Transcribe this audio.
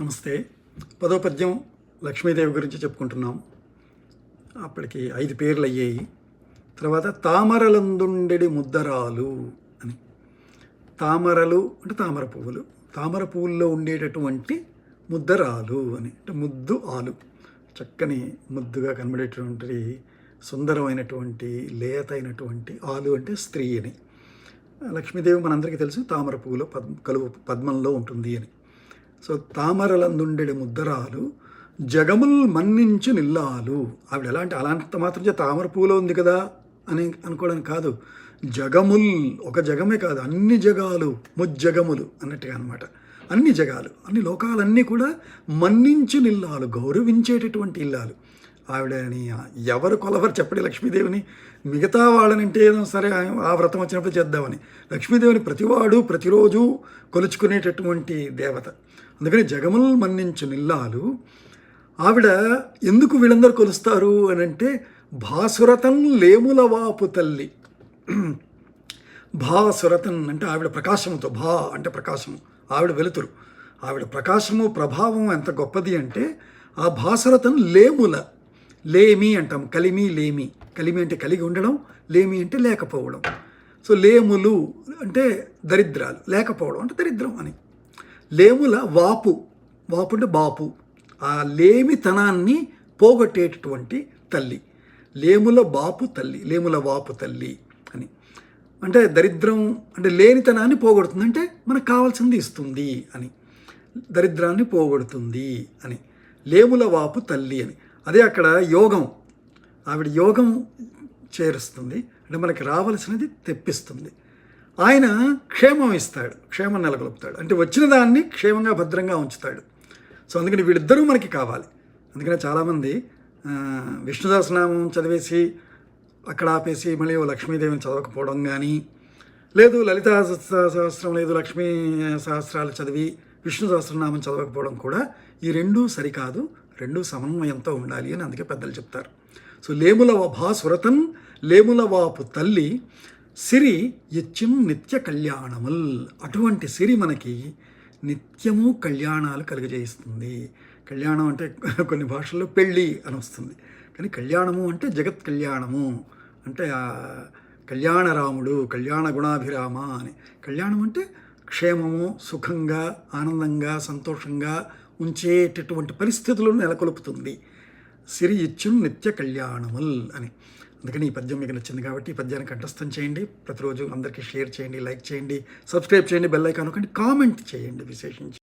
నమస్తే. పదో పద్యం లక్ష్మీదేవి గురించి చెప్పుకుంటున్నాం. అప్పటికి ఐదు పేర్లు అయ్యాయి తర్వాత తామరలందుండెడి ముద్దరాలు అని. తామరలు అంటే తామర పువ్వులు. తామర పువ్వుల్లో ఉండేటటువంటి ముద్దరాలు అని. అంటే ముద్దు ఆలు. చక్కని ముద్దుగా కనబడేటటువంటి సుందరమైనటువంటి లేతైనటువంటి ఆలు అంటే స్త్రీ అని. లక్ష్మీదేవి మనందరికీ తెలుసు తామర పువ్వులో పద్ కలువు పద్మంలో ఉంటుంది అని. సో తామరలందుండెడి ముద్దరాలు జగముల్ మన్నించి నిల్లాలు. ఆవిడ ఎలాంటి అలాంటి మాత్రం చే తామర పూలో ఉంది కదా అని అనుకోవడం కాదు. జగముల్ ఒక జగమే కాదు అన్ని జగాలు ముజ్జగములు అన్నట్టుగా అనమాట అన్ని జగాలు అన్ని లోకాలన్నీ కూడా మన్నించి నిల్లాలు గౌరవించేటటువంటి ఇల్లాలు. ఆవిడని ఎవరు కొలవరు చెప్పండి లక్ష్మీదేవిని. మిగతా వాళ్ళనంటే ఏదో సరే ఆ వ్రతం వచ్చినప్పుడు చేద్దామని. లక్ష్మీదేవిని ప్రతివాడు ప్రతిరోజు కొలుచుకునేటటువంటి దేవత. అందుకని జగముల్ మన్నించు నిల్లాలు. ఆవిడ ఎందుకు వీళ్ళందరూ కొలుస్తారు అని అంటే భాసురతం లేముల వాపు తల్లి. భాసురతన్ అంటే ఆవిడ ప్రకాశముతో భా అంటే ప్రకాశము ఆవిడ వెలుతురు. ఆవిడ ప్రకాశము ప్రభావం ఎంత గొప్పది అంటే ఆ భాసురతం లేముల లేమి అంటాం కలిమి లేమి. కలిమి అంటే కలిగి ఉండడం లేమి అంటే లేకపోవడం. సో లేములు అంటే దరిద్రాలు లేకపోవడం అంటే దరిద్రం అని. లేముల వాపు. వాపు అంటే బాపు. ఆ లేమితనాన్ని పోగొట్టేటటువంటి తల్లి. లేముల బాపు తల్లి లేముల వాపు తల్లి అని. అంటే దరిద్రం అంటే లేనితనాన్ని పోగొడుతుంది. అంటే మనకు కావాల్సింది ఇస్తుంది అని. దరిద్రాన్ని పోగొడుతుంది అని. లేముల వాపు తల్లి అని. అదే అక్కడ యోగం. ఆవిడ యోగం చేరుస్తుంది. అంటే మనకి రావలసినది తెప్పిస్తుంది. ఆయన క్షేమం ఇస్తాడు క్షేమం నెలకొల్పుతాడు. అంటే వచ్చిన దాన్ని క్షేమంగా భద్రంగా ఉంచుతాడు. సో అందుకని వీళ్ళిద్దరూ మనకి కావాలి. అందుకనే చాలామంది విష్ణు సహస్రనామం చదివేసి అక్కడ ఆపేసి మళ్ళీ ఓ లక్ష్మీదేవిని చదవకపోవడం కానీ లేదు లలిత సహస్రం లేదు లక్ష్మీ సహస్రాలు చదివి విష్ణు సహస్రనామం చదవకపోవడం కూడా ఈ రెండూ సరికాదు రెండూ సమన్వయంతో ఉండాలి అని అందుకే పెద్దలు చెప్తారు. సో లేముల భా సురతన్ లేముల వాపు తల్లి సిరి ఇచ్చిం నిత్య కళ్యాణముల్. అటువంటి సిరి మనకి నిత్యము కళ్యాణాలు కలుగజేస్తుంది కళ్యాణం అంటే కొన్ని భాషల్లో పెళ్ళి అని వస్తుంది. కానీ కళ్యాణము అంటే జగత్ కళ్యాణము. అంటే కళ్యాణరాముడు కళ్యాణ గుణాభిరామ అని. కళ్యాణం అంటే క్షేమము సుఖంగా ఆనందంగా సంతోషంగా ఉంచేటటువంటి పరిస్థితులను నెలకొల్పుతుంది. సిరి ఇచ్చుం నిత్య కళ్యాణముల్ అని. అందుకని ఈ పద్యం మీకు నచ్చింది కాబట్టి ఈ పద్యాన్ని కంఠస్థం చేయండి. ప్రతిరోజు అందరికీ షేర్ చేయండి లైక్ చేయండి సబ్స్క్రైబ్ చేయండి బెల్ ఐకాన్ ఒకటి కామెంట్ చేయండి విశేషించి.